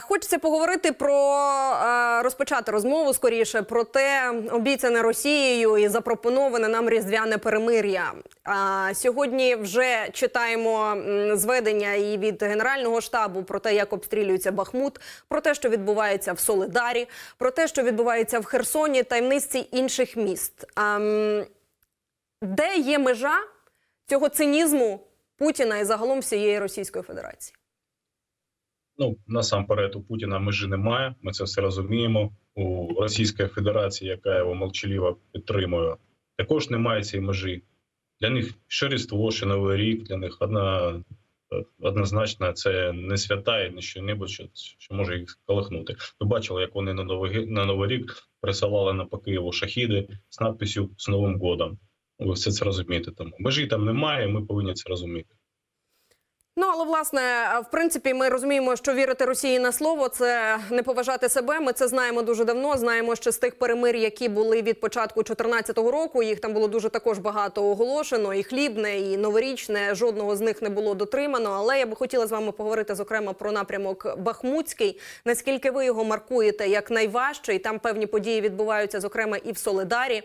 Хочеться поговорити про розпочати розмову скоріше про те, обіцяне Росією і запропоноване нам різдвяне перемир'я. Сьогодні вже читаємо зведення і від Генерального штабу про те, як обстрілюється Бахмут, про те, що відбувається в Солидарі, про те, що відбувається в Херсоні та й низці інших міст. Де є межа цього цинізму Путіна і загалом всієї Російської Федерації? Ну насамперед у Путіна межі немає. Ми це все розуміємо. У Російської Федерації, яка його молчаливо підтримує, також немає цієї межі. Для них що Різдво, що Новий рік, для них одна однозначно це не свята і не що-небудь, що, що може їх колихнути. Ви бачили, як вони на новий на новий рік присилали на по Києву шахіди з надписю з Новим годом. Ви все це розумієте. Тому межі там немає. Ми повинні це розуміти. Ну але власне, в принципі, ми розуміємо, що вірити Росії на слово це не поважати себе. Ми це знаємо дуже давно. Знаємо ще з тих перемир, які були від початку 2014 року. Їх там було дуже також багато оголошено. І хлібне, і новорічне. Жодного з них не було дотримано. Але я би хотіла з вами поговорити зокрема про напрямок Бахмутський. Наскільки ви його маркуєте як найважчий? Там певні події відбуваються, зокрема, і в Солидарі.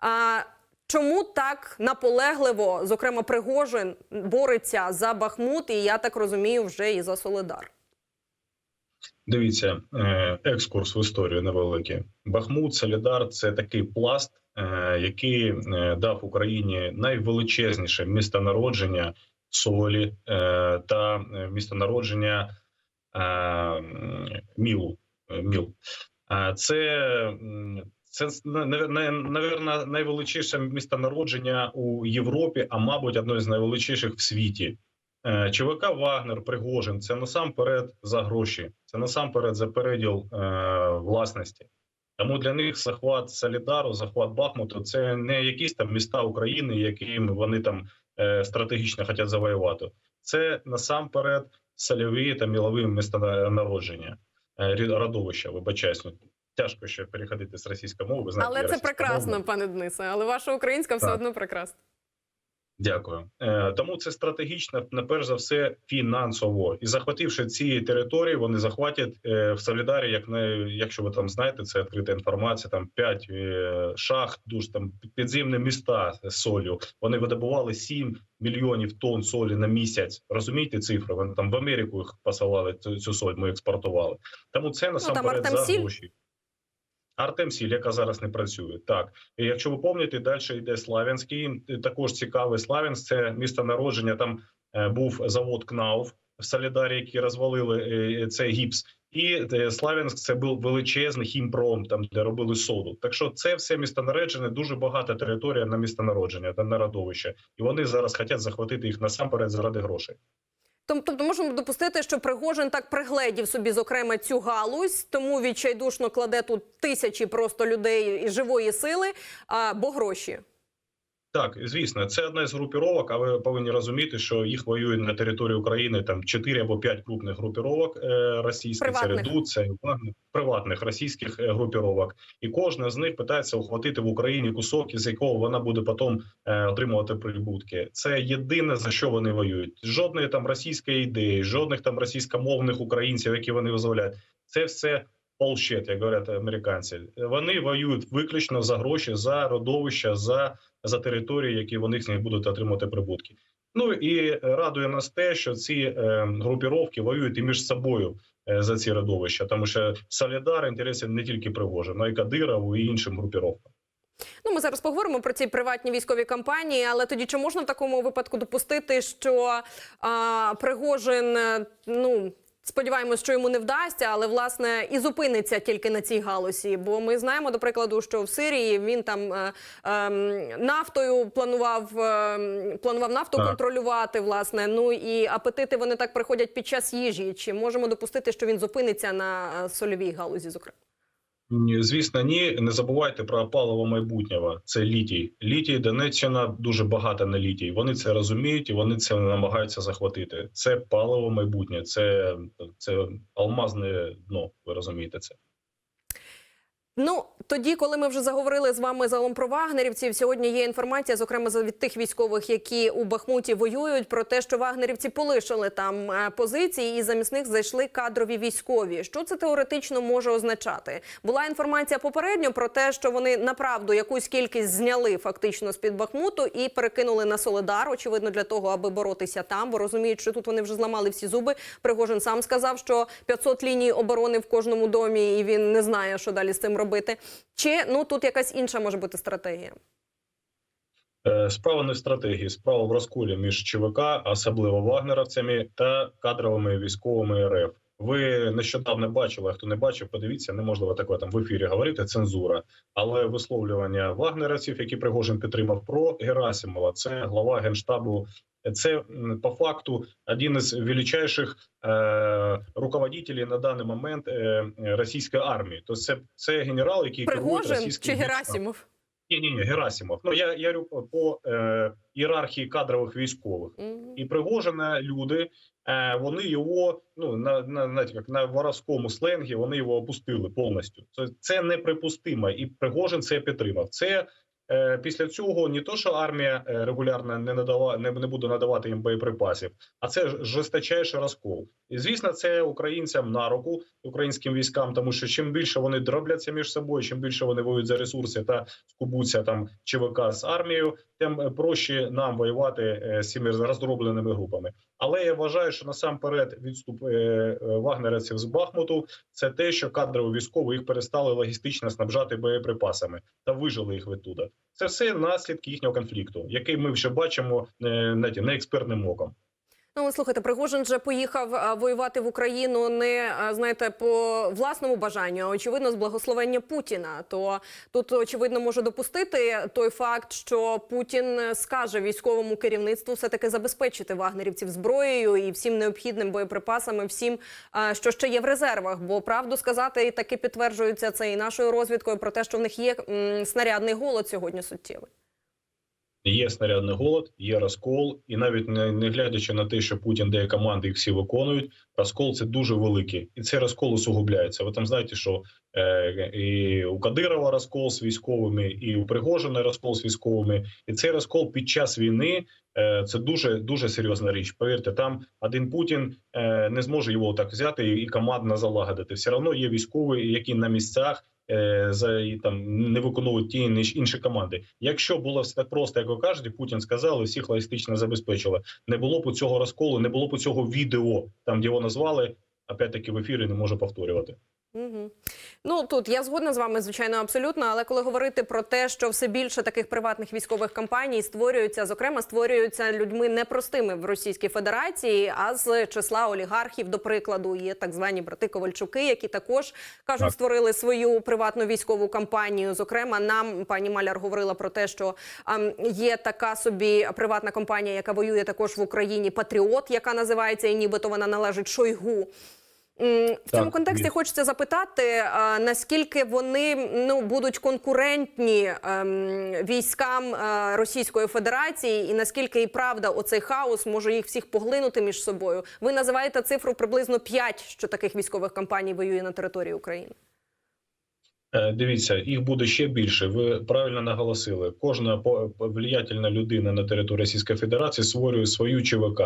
А Чому так наполегливо, зокрема, Пригожин бореться за Бахмут, і я так розумію, вже і за Солидар? Дивіться, е, екскурс в історію невеликий. Бахмут, Солідар це такий пласт, е, який е, дав Україні найвеличезніше містонародження солі е, та містонародження мілу. Міл. Це, це навірно, найвеличніше містонародження у Європі, а мабуть, одне з найвеличніших в світі. Е, ЧВК Вагнер, Пригожин це насамперед за гроші, це насамперед за переділ е, власності. Тому для них захват Солідару, захват Бахмуту це не якісь там міста України, яким вони там е, стратегічно хочуть завоювати. Це насамперед сольові та мілові міста народження, е, родовища. Вибачаюсь, тяжко ще переходити з російської мови. знаєте, Але це прекрасно, пане Денисе. Але ваша українська все Так. одно прекрасна. Дякую. Е, тому це стратегічно, на перш за все, фінансово. І захвативши ці території, вони захватять е, в Солідарі, як не якщо ви там знаєте, це відкрита інформація. Там п'ять е, шахт, дуже там підземні міста з солью. Вони видобували 7 мільйонів тонн солі на місяць. Розумієте цифри? Вони там в Америку їх посилали цю, соль. Ми експортували. Тому це насамперед за Артемсіль? Гроші. Артемсіль, яка зараз не працює, так і якщо ви пам'ятаєте, далі йде Славянський. Також цікавий Славянськ. Це місто народження. Там е, був завод КНАУФ в Солідарі, який розвалили е, цей гіпс. І е, Славянськ це був величезний хімпром, там де робили соду. Так що це все містонародження, дуже багата територія на містонародження та на родовище. І вони зараз хочуть захватити їх насамперед заради грошей. Тоб- Тобто можемо допустити, що Пригожин так пригледів собі, зокрема, цю галузь, тому відчайдушно кладе тут тисячі просто людей і живої сили, а, бо гроші. Так, звісно, це одна з групіровок, а ви повинні розуміти, що їх воюють на території України там 4 або 5 крупних групіровок е, російських, це Приватних. Це приватних російських е, групіровок. І кожна з них питається ухватити в Україні кусок, із якого вона буде потім е, отримувати прибутки. Це єдине за що вони воюють. Жодної там російської ідеї, жодних там російськомовних українців, які вони визволяють. Це все полщет, як говорять американці. Вони воюють виключно за гроші, за родовища, за за території, які вони з них будуть отримувати прибутки. Ну і е, радує нас те, що ці е, групіровки воюють і між собою е, за ці родовища, тому що Солідар інтересів не тільки Пригожин, але й Кадирову і іншим групіровкам. Ну, ми зараз поговоримо про ці приватні військові кампанії, але тоді чи можна в такому випадку допустити, що а, Пригожин, е, ну. Сподіваємось, що йому не вдасться, але власне і зупиниться тільки на цій галузі. Бо ми знаємо, до прикладу, що в Сирії він там е, е, нафтою планував е, планував нафту Так. контролювати. Власне, ну і апетити вони так приходять під час їжі. Чи можемо допустити, що він зупиниться на е, сольовій галузі? Зокрема, Звісно, ні. Не забувайте про паливо майбутнього. Це літій. Літій Донеччина дуже багата на літій. Вони це розуміють і вони це намагаються захватити. Це паливо майбутнє, це, це алмазне дно. Ви розумієте це. Ну тоді, коли ми вже заговорили з вами загалом про вагнерівців, сьогодні є інформація, зокрема за- від тих військових, які у Бахмуті воюють, про те, що вагнерівці полишили там е, позиції і замість них зайшли кадрові військові. Що це теоретично може означати? Була інформація попередньо про те, що вони направду якусь кількість зняли фактично з під Бахмуту і перекинули на Соледар. Очевидно, для того, аби боротися там, бо розуміють, що тут вони вже зламали всі зуби. Пригожин сам сказав, що 500 ліній оборони в кожному домі, і він не знає, що далі з цим робити. Чи ну тут якась інша може бути стратегія? Е, Справа не в стратегії, справа в розколі між ЧВК, особливо вагнеровцями та кадровими військовими РФ. Ви нещодавно бачили, а хто не бачив, подивіться, неможливо таке там в ефірі говорити. Цензура, але висловлювання вагнеровців, які Пригожин підтримав про Герасимова, це глава генштабу. Це по факту один із величайших е, руководителей на даний момент е, російської армії. Тобто це, це генерал, який керує російським чи. Герасимов? Ні, ні, ні, Герасимов. Ну я, я по, е, ієрархії кадрових військових. Мгм. І Пригожина люди, е, вони його ну на, на знаєте, як на воровському сленгі вони його опустили повністю. Це, це неприпустимо, і Пригожин це підтримав. Це після цього не то, що армія е, регулярно не надава не, не буде надавати їм боєприпасів, а це ж- жорсточайший розкол. І звісно, це українцям на руку, українським військам, тому що чим більше вони дробляться між собою, чим більше вони воюють за ресурси та скубуться там ЧВК з армією, тим е, проще нам воювати е, з цими роздробленими групами. Але я вважаю, що насамперед відступ е, е, вагнерівців з Бахмуту це те, що кадрові військові їх перестали логістично снабжати боєприпасами та вижили їх відтуда. Це все наслідки їхнього конфлікту, який ми вже бачимо е, не експертним оком. Ну, слухайте, Пригожин же поїхав воювати в Україну не знаєте по власному бажанню, а очевидно з благословення Путіна. То тут очевидно може допустити той факт, що Путін скаже військовому керівництву все таки забезпечити вагнерівців зброєю і всім необхідним боєприпасами, всім, що ще є в резервах. Бо правду сказати, і таки підтверджується це і нашою розвідкою про те, що в них є снарядний голод сьогодні суттєвий. Є снарядний голод, є розкол, і навіть не, не глядячи на те, що Путін дає команди, їх всі виконують. Розкол це дуже великий, і цей розкол усугубляється. Ви там знаєте, що е, і у Кадирова розкол з військовими, і у Пригожина розкол з військовими. І цей розкол під час війни е, це дуже дуже серйозна річ. Повірте, там один Путін е, не зможе його так взяти і, командно залагодити. Все одно є військові, які на місцях. Е, За і там не виконують ті інші- команди. Якщо було все так просто, як ви кажете, Путін сказав, і всіх логістично забезпечили. Не було б цього розколу, не було б цього відео, там де його назвали. Опять-таки в ефірі не можу повторювати. Угу. Ну тут я згодна з вами, звичайно, абсолютно. Але коли говорити про те, що все більше таких приватних військових компаній створюються, зокрема, створюються людьми непростими в Російській Федерації, а з числа олігархів, до прикладу, є так звані брати Ковальчуки, які також кажуть, Так. створили свою приватну військову компанію. Зокрема, нам пані Маляр говорила про те, що ем, є така собі приватна компанія, яка воює також в Україні. Патріот, яка називається, і нібито вона належить Шойгу. В цьому контексті є. хочеться запитати, а, наскільки вони ну будуть конкурентні ем, військам е, Російської Федерації, і наскільки і правда оцей хаос може їх всіх поглинути між собою. Ви називаєте цифру приблизно 5, що таких військових компаній воює на території України. Е, Дивіться, їх буде ще більше. Ви правильно наголосили. Кожна по- по- влиятельна людина на території Російської Федерації створює свою ЧВК.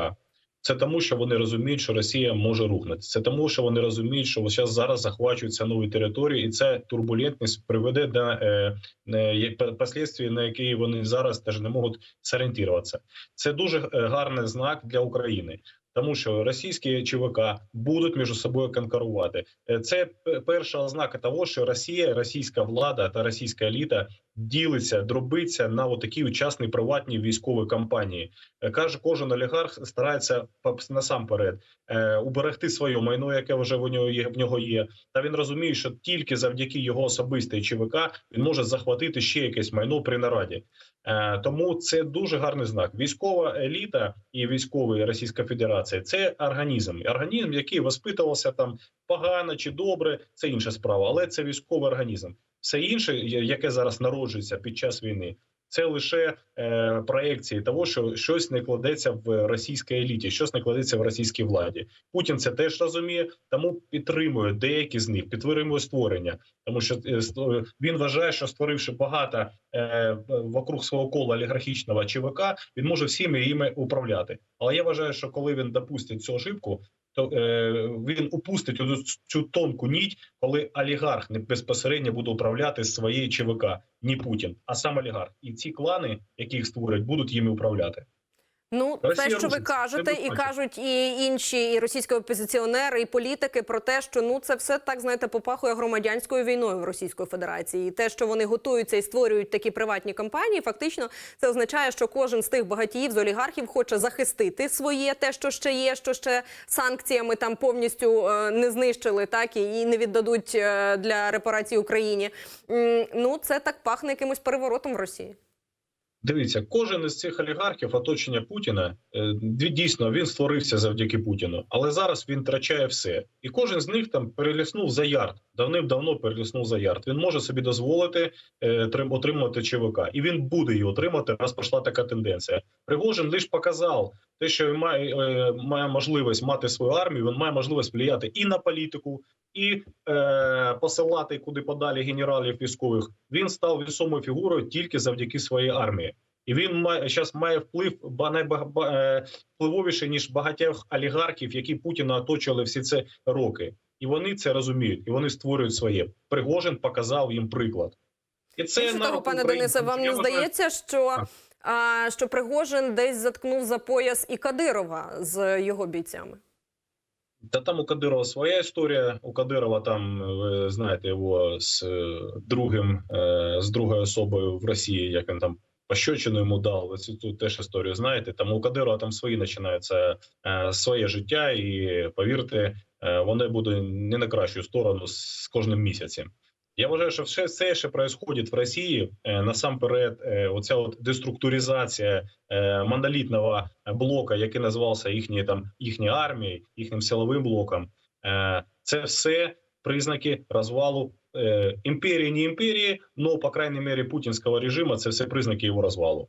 Це тому, що вони розуміють, що Росія може рухнутися. Це тому, що вони розуміють, що зараз зараз захвачуються нові території, і ця турбулентність приведе до е, е, послідствій, на які вони зараз теж не можуть зорієнтуватися. Це дуже е, гарний знак для України. Тому що російські ЧВК будуть між собою конкурувати. Е, Це перша ознака того, що Росія, російська влада та російська еліта ділиться, дробиться на отакі учасні приватні військові кампанії. Е, Каже, кожен олігарх старається насамперед е, уберегти своє майно, яке вже в нього є. В нього є. Та він розуміє, що тільки завдяки його особистій ЧВК він може захватити ще якесь майно при нараді. Е, Тому це дуже гарний знак. Військова еліта і військовий Російська Федерація це організм, організм, який воспитувався там погано чи добре, це інша справа, але це військовий організм. Все інше, яке зараз народжується під час війни, Це лише е, проекції того, що щось не кладеться в російській еліті, щось не кладеться в російській владі. Путін це теж розуміє, тому підтримує деякі з них, підтримує створення, тому що е, він вважає, що створивши багато е, вокруг свого кола олігархічного ЧВК, він може всіми їми управляти. Але я вважаю, що коли він допустить цю ошибку, він упустить цю, цю тонку ніть, коли олігарх не безпосередньо буде управляти своєю ЧВК, ні Путін, а сам олігарх. І ці клани, які їх створять, будуть їм управляти. Ну, Росія те, що ви кажете, і кажуть і інші, і російські опозиціонери, і політики про те, що ну це все так знаєте, попахує громадянською війною в Російської Федерації. І те, що вони готуються і створюють такі приватні компанії, фактично це означає, що кожен з тих багатіїв з олігархів хоче захистити своє, те, що ще є, що ще санкціями там повністю е, не знищили, так і, не віддадуть е, для репарації Україні. Ну це так пахне якимось переворотом в Росії. Дивіться, кожен із цих олігархів оточення Путіна е, дійсно він створився завдяки Путіну, але зараз він втрачає все, і кожен з них там переліснув за ярд. Давним-давно переліснув за ярд. Він може собі дозволити е, трим- отримувати ЧВК, і він буде її отримати. Раз пішла така тенденція. Пригожин лише показав те, що він має, е, має можливість мати свою армію. Він має можливість впливати і на політику, і е, посилати куди подалі генералів військових. Він став вісомою фігурою тільки завдяки своїй армії. І він має зараз має вплив ба- е, ніж багатьох олігархів, які Путіна оточували всі ці роки. І вони це розуміють, і вони створюють своє. Пригожин показав їм приклад. І це на того, пане Денисе, вам не здається, що, а, що Пригожин десь заткнув за пояс і Кадирова з його бійцями? Та там у Кадирова своя історія. У Кадирова там ви знаєте його з е, другим е, з другою особою в Росії, як він там пощечину йому дав. Ви цю теж історію знаєте. Там у Кадирова там свої починаються е, своє життя, і повірте, вони будуть не на кращу сторону з кожним місяцем. Я вважаю, що все це ще відбувається в Росії. Е, Насамперед, е, оця от деструктуризація е, монолітного блока, який називався їхньою там їхньою армією, їхнім силовим блоком. Е, Це все признаки розвалу е, імперії, не імперії, але, по крайній мірі, путінського режиму. Це все признаки його розвалу.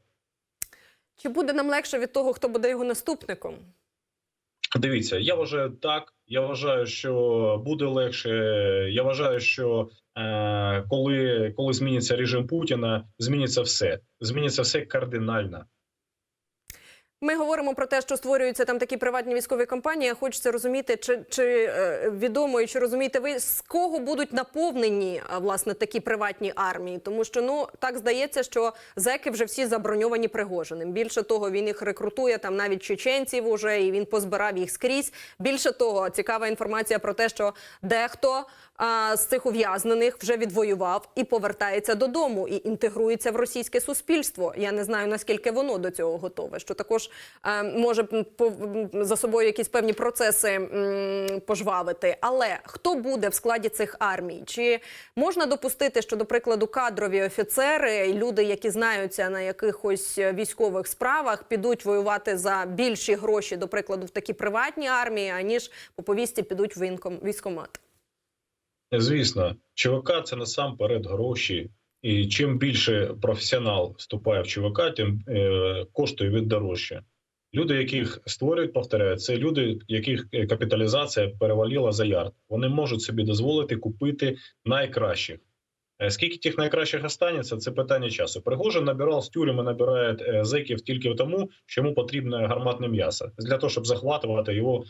Чи буде нам легше від того, хто буде його наступником? Дивіться, я вважаю так. Я вважаю, що буде легше. Я вважаю, що е, коли, коли зміниться режим Путіна, зміниться все. Зміниться все кардинально. Ми говоримо про те, що створюються там такі приватні військові компанії. Хочеться розуміти, чи, чи е, відомо і чи розумієте ви, з кого будуть наповнені а, власне такі приватні армії? Тому що ну так здається, що зеки вже всі заброньовані Пригожиним. Більше того, він їх рекрутує там навіть чеченців уже, і він позбирав їх скрізь. Більше того, цікава інформація про те, що дехто а, з цих ув'язнених вже відвоював і повертається додому і інтегрується в російське суспільство. Я не знаю наскільки воно до цього готове. Що також е, може за собою якісь певні процеси пожвавити. Але хто буде в складі цих армій? Чи можна допустити, що, до прикладу, кадрові офіцери, люди, які знаються на якихось е, військових справах, підуть воювати за більші гроші, до прикладу, в такі приватні армії, аніж по повісті підуть в воєнком- військкомат? Звісно, ЧВК це насамперед гроші. І чим більше професіонал вступає в ЧВК, тим е, коштує від дорожче. Люди, яких створюють, повторяю, це люди, яких е, капіталізація перевалила за ярд. Вони можуть собі дозволити купити найкращих. Е, Скільки тих найкращих останеться, це питання часу. Пригожин набирав з тюрями, набирає е, зеків тільки тому, що йому потрібне гарматне м'ясо для того, щоб захватувати його,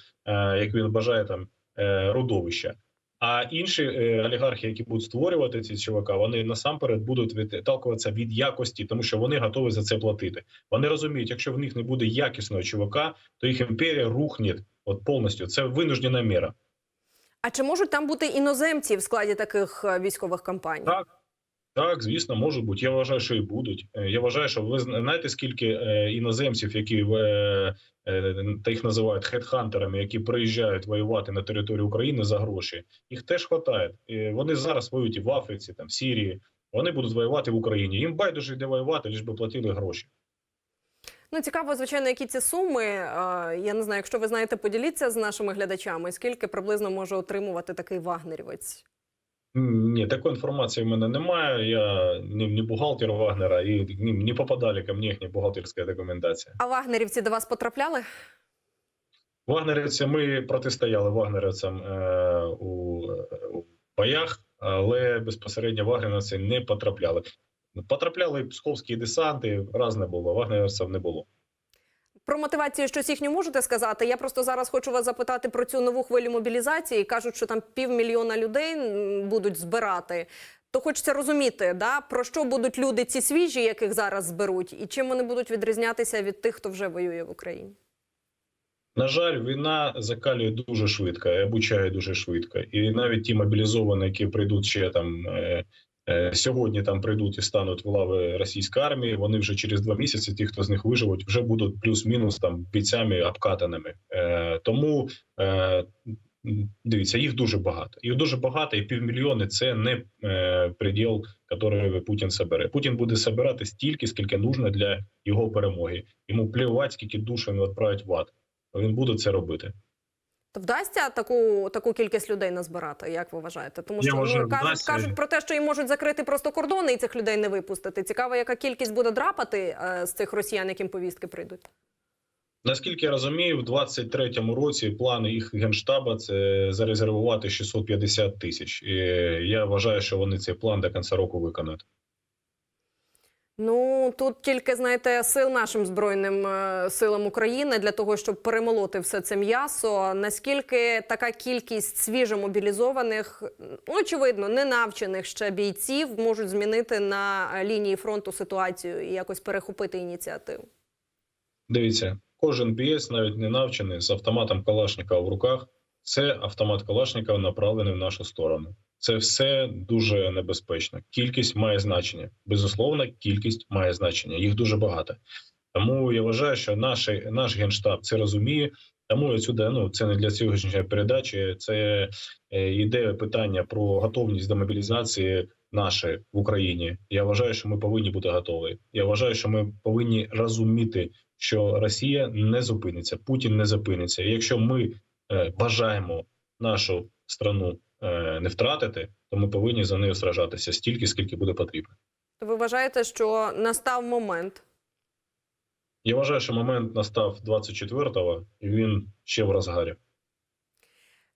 як він бажає, там е, родовища. А інші е, олігархи, які будуть створювати ці ЧВК, вони насамперед будуть відталкуватися від якості, тому що вони готові за це платити. Вони розуміють, якщо в них не буде якісного ЧВК, то їх імперія рухне от повністю. Це винуждена міра. А чи можуть там бути іноземці в складі таких е, військових компаній? Так. Так, звісно, можуть бути. Я вважаю, що і будуть. Е, Я вважаю, що ви знаєте, скільки е, іноземців, які е, та їх називають хедхантерами, які приїжджають воювати на територію України за гроші. Їх теж. Е, Вони зараз воюють і в Африці, там в Сирії. Вони будуть воювати в Україні. Їм байдуже йде воювати, лише би платили гроші. Ну цікаво, звичайно, які ці суми. Я не знаю, якщо ви знаєте, поділіться з нашими глядачами, скільки приблизно може отримувати такий вагнерівець. Ні, такої інформації в мене немає. Я не, не бухгалтер Вагнера і не, не попадали ко мне их бухгалтерська документація. А вагнерівці до вас потрапляли? Вагнерівці ми протистояли вагнерівцям е, у, у боях, але безпосередньо вагнерівці не потрапляли. Потрапляли псковські десанти, разне було. Вагнерівців не було. Про мотивацію щось їхню можете сказати? Я просто зараз хочу вас запитати про цю нову хвилю мобілізації. Кажуть, що там півмільйона людей будуть збирати. То хочеться розуміти, да, про що будуть люди ці свіжі, яких зараз зберуть, і чим вони будуть відрізнятися від тих, хто вже воює в Україні. На жаль, війна закалює дуже швидко і обучає дуже швидко. І навіть ті мобілізовані, які прийдуть ще там е, сьогодні, там прийдуть і стануть в лави російської армії. Вони вже через два місяці, ті, хто з них виживуть, вже будуть плюс-мінус там бійцями обкатаними. Е, тому е, дивіться, їх дуже багато. Їх дуже багато, і півмільйони це не е, приділ, який Путін собере. Путін буде собирати стільки, скільки нужно для його перемоги. Йому плювати, скільки душ він відправить в ад. Він буде це робити. То вдасться таку таку кількість людей назбирати, як ви вважаєте? Тому що вважаю, ну, кажуть, вдасться. кажуть про те, що їм можуть закрити просто кордони і цих людей не випустити. Цікаво, яка кількість буде драпати е, з цих росіян, яким повістки прийдуть. Наскільки я розумію, в 23-му році план їх генштаба це зарезервувати 650 тисяч. І я вважаю, що вони цей план до кінця року виконають. Ну тут тільки знаєте сил нашим збройним е, силам України для того, щоб перемолоти все це м'ясо. Наскільки така кількість свіжомобілізованих, ну, очевидно, не навчених ще бійців можуть змінити на лінії фронту ситуацію і якось перехопити ініціативу? Дивіться, кожен бієць, навіть не навчений, з автоматом Калашникова в руках. Це автомат Калашникова направлений в нашу сторону. Це все дуже небезпечно. Кількість має значення. Безусловно, кількість має значення. Їх дуже багато. Тому я вважаю, що наш, наш генштаб це розуміє. Тому отсюди, ну це не для сьогоднішньої передачі. Це е, йде питання про готовність до мобілізації нашої в Україні. Я вважаю, що ми повинні бути готові. Я вважаю, що ми повинні розуміти, що Росія не зупиниться, Путін не зупиниться. І якщо ми е, бажаємо нашу страну е, не втратити, то ми повинні за нею сражатися стільки, скільки буде потрібно. То ви вважаєте, що настав момент? Я вважаю, що момент настав 24-го, і він ще в розгарі.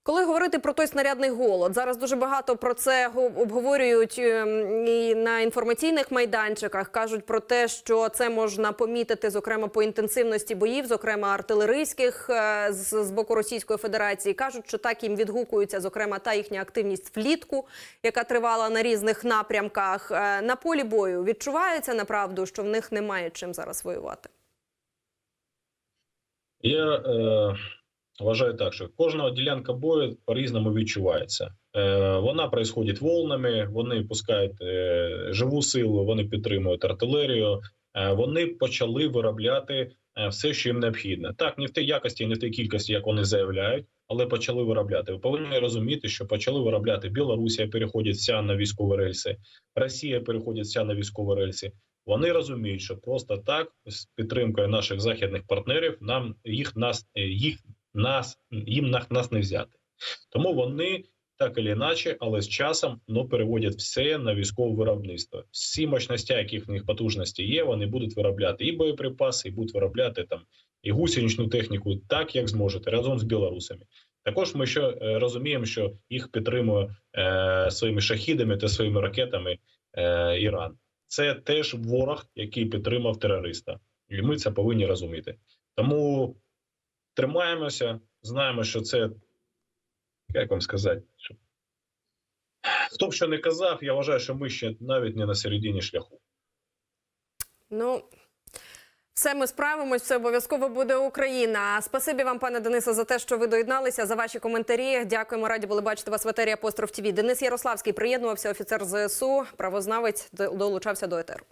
Коли говорити про той снарядний голод, зараз дуже багато про це обговорюють ем, і на інформаційних майданчиках. кажуть про те, що це можна помітити, зокрема по інтенсивності боїв, зокрема артилерійських е, з, боку Російської Федерації. кажуть, що так їм відгукується, зокрема, та їхня активність влітку, яка тривала на різних напрямках. Е, На полі бою відчувається направду, що в них немає чим зараз воювати. Я е, вважаю так, що кожна ділянка бою по-різному відчувається. Е, вона происходить волнами, вони пускають е, живу силу, вони підтримують артилерію. Е, вони почали виробляти все, що їм необхідно. Так, не в тій якості, не в тій кількості, як вони заявляють, але почали виробляти. Ви повинні розуміти, що почали виробляти Білорусія, переходить вся на військові рельси, Росія переходить вся на військові рельси. Вони розуміють, що просто так з підтримкою наших західних партнерів нам їх нас їх нас їм на- нас не взяти. Тому вони так і іначе, але з часом ну, переводять все на військове виробництво. Всі мощності, які в них потужності є, вони будуть виробляти і боєприпаси, і будуть виробляти там і гусеничну техніку, так як зможете, разом з білорусами. Також ми ще е, розуміємо, що їх підтримує е, своїми шахідами та своїми ракетами е, Іран це теж ворог, який підтримав терориста, і ми це повинні розуміти. Тому тримаємося, знаємо, що це як вам сказати, хто б що не казав, я вважаю, що ми ще навіть не на середині шляху. Ну. Все ми справимось, все обов'язково буде Україна. Спасибі вам, пане Денисе, за те, що ви доєдналися, за ваші коментарі. Дякуємо, раді були бачити вас в етері Апостроф ТВ. Денис Ярославський приєднувався, офіцер ЗСУ, правознавець, долучався до етеру.